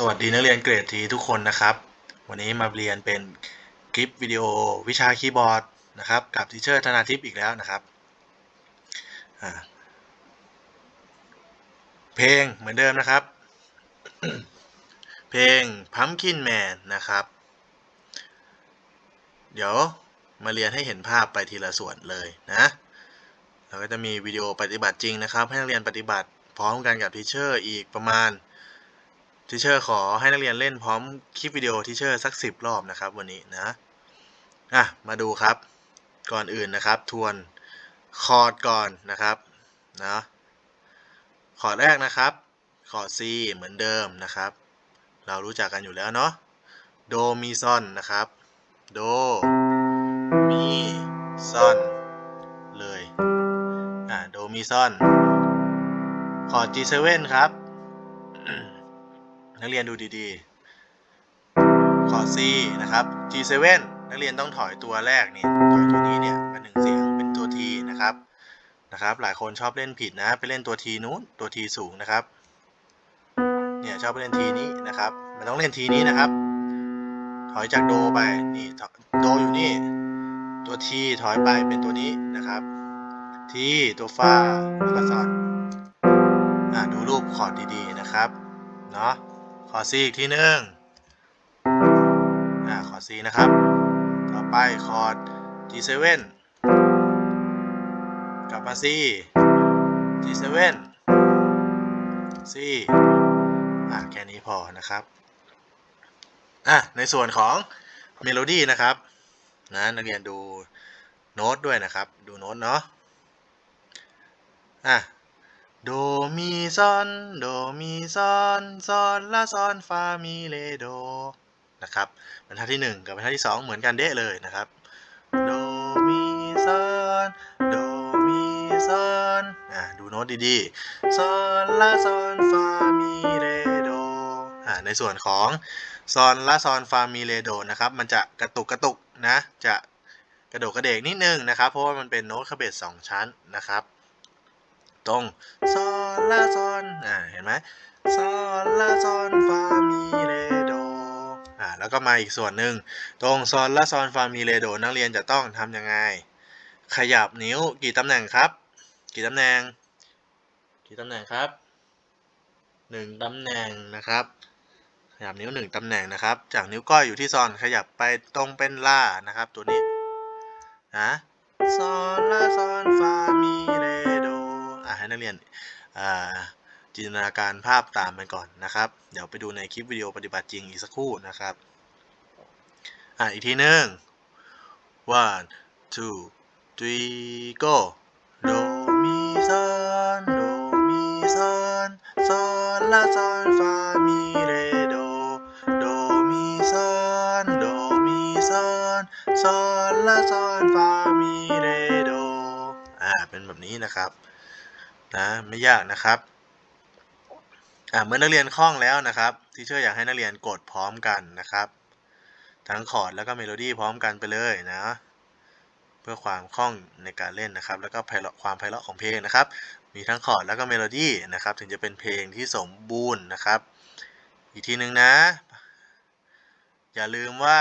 สวัสดีนักเรียนเกรดทีทุกคนนะครับ วันนี้มาเรียนเป็นคลิปวิดีโอวิชาคีย์บอร์ดนะครับ กับทีเชอร์ธนาทิพย์อีกแล้วนะครับ เพลงเหมือนเดิมนะครับ เพลง Pumpkin Man นะครับ เดี๋ยวมาเรียนให้เห็นภาพไปทีละส่วนเลยนะแล้วก็จะมีวิดีโอปฏิบัติจริงนะครับ ให้นักเรียนปฏิบัติพร้อมกันกับทีเชอร์อีกประมาณ ทีเชอร์ขอให้นักเรียนเล่นพร้อมคลิปวิดีโอทีเชอร์สักสิบรอบนะครับวันนี้นะอะมาดูครับก่อนอื่นนะครับ ทวนคอร์ดก่อนนะครับนะคอร์ดแรกนะครับคอร์ด C เหมือนเดิมนะครับ เรารู้จักกันอยู่แล้วเนาะโดมีซอนนะครับโดมีซอนเลยอะโดมีซอนคอร์ด G7 ครับ นักเรียนดูดีๆ คอร์ด C นะครับ G7 นักเรียนต้องถอยตัวแรกนี่ถอยตัวนี้เนี่ยมาหนึ่งเสียงเป็นตัว T นะครับนะครับ หลายคนชอบเล่นผิดนะ ไปเล่นตัว T นู้นตัว T สูงนะครับ เนี่ยชอบไปเล่น T นี้นะครับ มันต้องเล่น T นี้นะครับ ถอยจากโดไปนี่โดอยู่นี่ ตัว T ถอยไปเป็นตัวนี้นะครับ T ตัวฟาแล้วก็ซอนอ่าดูรูปคอร์ดดีๆนะครับเนาะ ขอ C อีกทีหนึงอ่า ขอ C นะครับ ต่อไปคอร์ด G7 กลับมา C G7 C อ่าแค่นี้พอนะครับ อะ ในส่วนของเมโลดี้นะครับ นะนักเรียนดูโน้ตด้วยนะครับ ดูโน้ตเนาะ อะ โดมีซอนโดมีซอนซอนลาซอนฟามีเลโดนะครับบรรทัดที่ 1 กับบรรทัดที่ 2 เหมือนกันเด้เลยนะครับโดมีซอนโดมีซอนอ่าดูโน้ตดีๆซอนลาซอนฟามีเลโดอ่าในส่วนของซอนลาซอนฟามีเลโดนะครับมันจะกระตุกกระตุกนะจะกระโดดกระเดกนิดนึงนะครับ เพราะว่ามันเป็นโน้ตคาเบสสองชั้นนะครับ ตรงซอนลาซอนอ่าเห็นไหมซอนลาซอนฟามีเรโดอ่าแล้วก็มาอีกส่วนหนึ่งตรงซอนลาซอนฟามีเรโดนักเรียนจะต้องทำยังไง ขยับนิ้วกี่ตำแหน่งครับ กี่ตำแหน่ง กี่ตำแหน่งครับหนึ่งตำแหน่งนะครับขยับนิ้วหนึ่งตำแหน่งนะครับ จากนิ้วก้อยอยู่ที่ซอนขยับไปตรงเป็นล่านะครับ ตัวนี้นะซอนลาซอนฟามีเรโดอะ ให้นักเรียนจินตนาการภาพตามไปก่อนนะครับ เดี๋ยวไปดูในคลิปวิดีโอปฏิบัติจริงอีกสักครู่นะครับอะอีกทีหนึ่ง one two three go โดมีซอนโดมีซอนซอนลาซอนฟามีเรโดโดมีซอนโดมีซอนซอนลาซอนฟามีเรโดอ่าเป็นแบบนี้นะครับ นะไม่ยากนะครับอ่าเมื่อนักเรียนคล่องแล้วนะครับที่เชื่ออยากให้นักเรียนกดพร้อมกันนะครับ ทั้งคอร์ดแล้วก็เมโลดี้พร้อมกันไปเลยนะเพื่อความคล่องในการเล่นนะครับ แล้วก็ไพเราะความไพเราะของเพลงนะครับ มีทั้งคอร์ดแล้วก็เมโลดี้นะครับ ถึงจะเป็นเพลงที่สมบูรณ์นะครับ อีกทีหนึ่งนะ อย่าลืมว่า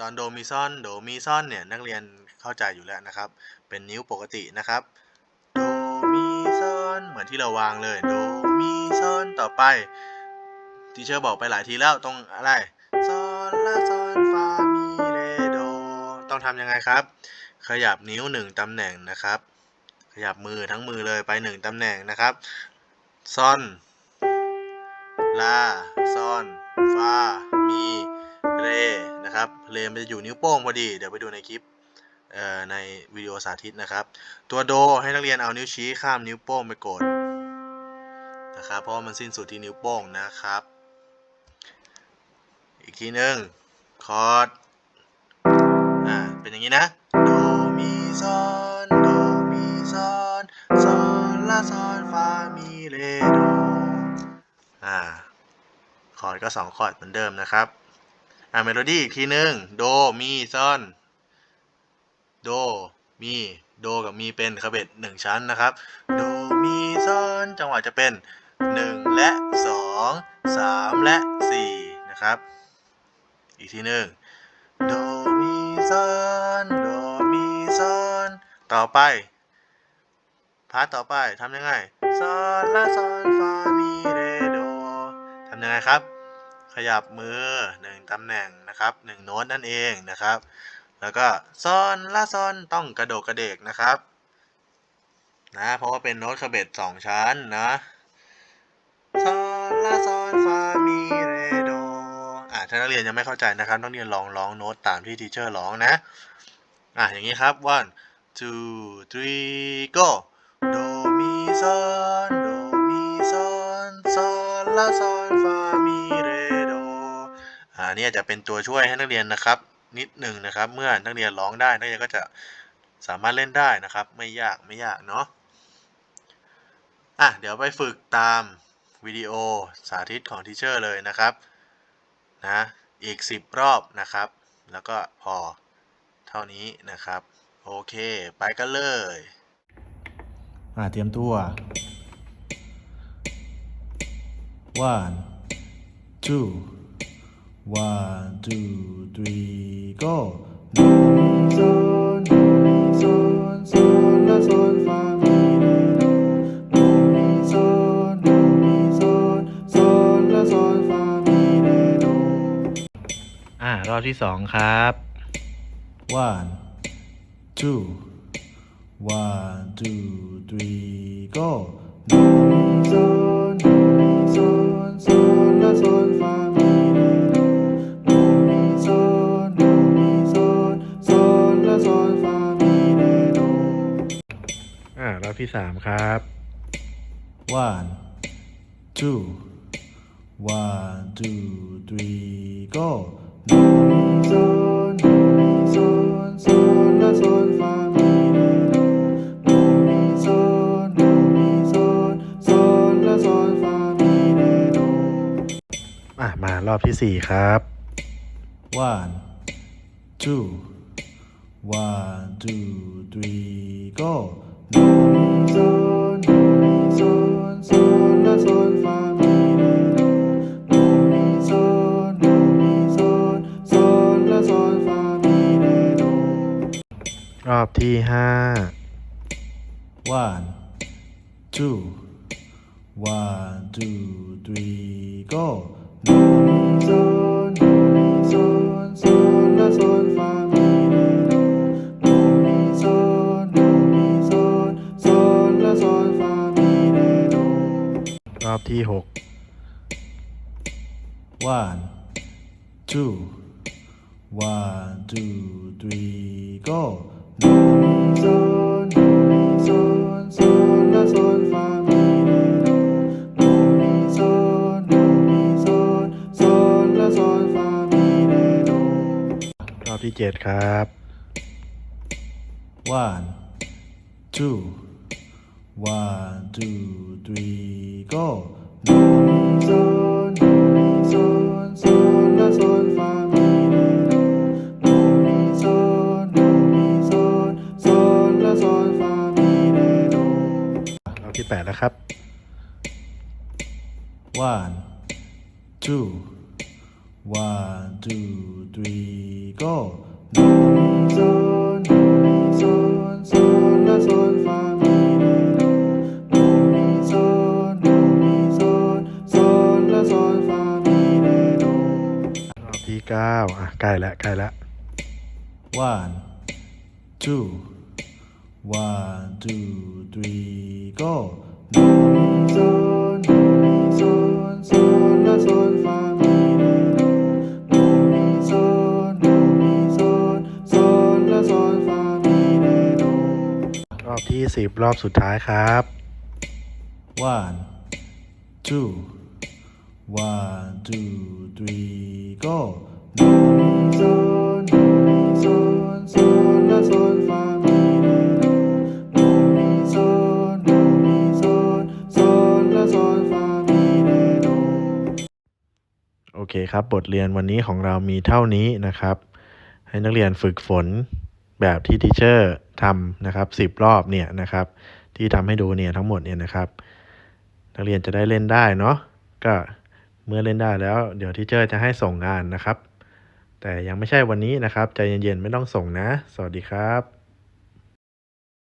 ตอนโดมีซ่อนโดมีซ่อนเนี่ยนักเรียนเข้าใจอยู่แล้วนะครับ เป็นนิ้วปกตินะครับ อนเหมือนที่เราวางเลยโดมีซอนต่อไปทีเชอร์บอกไปหลายทีแล้วตรงอะไรซอนลาซอนฟามีเรโดต้องทำยังไงครับ ขยับนิ้วหนึ่งตำแหน่งนะครับ ขยับมือทั้งมือเลยไปหนึ่งตำแหน่งนะครับซอนลาซอนฟามีเรนะครับเรมันจะอยู่นิ้วโป้งพอดี เดี๋ยวไปดูในคลิป ในวิดีโอสาธิตนะครับ ตัวโดให้นักเรียนเอานิ้วชี้ข้ามนิ้วโป้งไปกดนะครับเพราะมันสิ้นสุดที่นิ้วโป้งนะครับ อีกทีหนึ่งคอร์ดอ่าเป็นอย่างนี้นะโดมีซอนโดมีซอนซอนลาซอนฟามีเรโดอ่าคอร์ดก็สองคอร์ดเหมือนเดิมนะครับอ่าเมโลดี้อีกทีหนึ่งโดมีซอน โด มี โดกับมีเป็นคาเบตหนึ่งชั้นนะครับ โด มีซอนจังหวะจะเป็น 1 และ 2 3 และ 4 นะครับ อีกทีหนึ่งโด มีซอนโด มีซอนต่อไป พาร์ทต่อไปทำยังไงซอนลาซอนฟามีเรโดทำยังไงครับ ขยับมือหนึ่งตำแหน่งนะครับหนึ่งโน้ตนั่นเองนะครับ แล้วก็ซอนลาซอนต้องกระโดกกระเดกนะครับนะเพราะว่าเป็นโน้ตคาเบตสองชั้นนะซอนลาซอนฟามีเรโดอ่าถ้านักเรียนยังไม่เข้าใจนะครับต้องเรียนลองร้องโน้ตตามที่ทีเชอร์ร้องนะอะอย่างนี้ครับ one two three go โดมีซอนโดมีซอนซอนลาซอนฟามีเรโดอ่านี่อาจจะเป็นตัวช่วยให้นักเรียนนะครับ นิดหนึ่งนะครับ เมื่อนักเรียนร้องได้นักเรียนก็จะสามารถเล่นได้นะครับ ไม่ยากไม่ยากเนาะอะเดี๋ยวไปฝึกตามวิดีโอสาธิตของทีเชอร์เลยนะครับนะอีก 10 รอบนะครับ แล้วก็พอเท่านี้นะครับ โอเค ไปกันเลยอ่าเตรียมตัว one two one two three go โดมีโซนโดมีโซนโซนลาโซนฟามีเรโดโดมีโซนโดมีโซนโซนลาโซนฟามีเรโดอ่ารอบที่สองครับ one two one two three go โดมีโซน อ่ารอบที่สามครับ one two one two three go โดมีโซนโดมีโซนโซนลาโซนฟามีเรโดโดมีโซนโดมีโซนโซนลาโซนฟามีเรโดอะมารอบที่สี่ครับ one two one two three go โดมีโซนโดมีโซนโซนลาโซนฟามีเรโดโดมีโซนโดมีโซนโซนลาโซนฟามีเรโดรอบที่ห้า one two one two three go โดมีโซนโดมีโซนโซนลาโซนฟา ที่หก one two one two three go โดมีโซนโดมีโซนโซนลาโซนฟามีเรโดโดมีโซนโดมีโซนโซนลาโซนฟามีเรโดรอบที่เจ็ดครับ one two one two three go โดมีโซนโดมีโซนโซนลาโซนฟามีเรโดโดมีโซนโดมีโซนโซนลาโซนฟามีเรโดรอบที่แปดแล้วครับ one two one two three go โดมี ใกล้แล้วใกล้แล้ว one two one two three go โดมีโซนโดมีโซนโซนลาโซนฟามีเรโดโดมีโซนโดมีโซนโซนลาโซนฟามีเรโดรอบที่สิบรอบสุดท้ายครับ one two one two three go โอเคครับ บทเรียนวันนี้ของเรามีเท่านี้นะครับ ให้นักเรียนฝึกฝนแบบที่ทีเชอร์ทำนะครับสิบรอบเนี่ยนะครับ ที่ทำให้ดูเนี่ยทั้งหมดเนี่ยนะครับ นักเรียนจะได้เล่นได้เนาะก็เมื่อเล่นได้แล้ว เดี๋ยวทีเจอร์จะให้ส่งงานนะครับ แต่ยังไม่ใช่วันนี้นะครับ ใจเย็นๆ ไม่ต้องส่งนะ สวัสดีครับ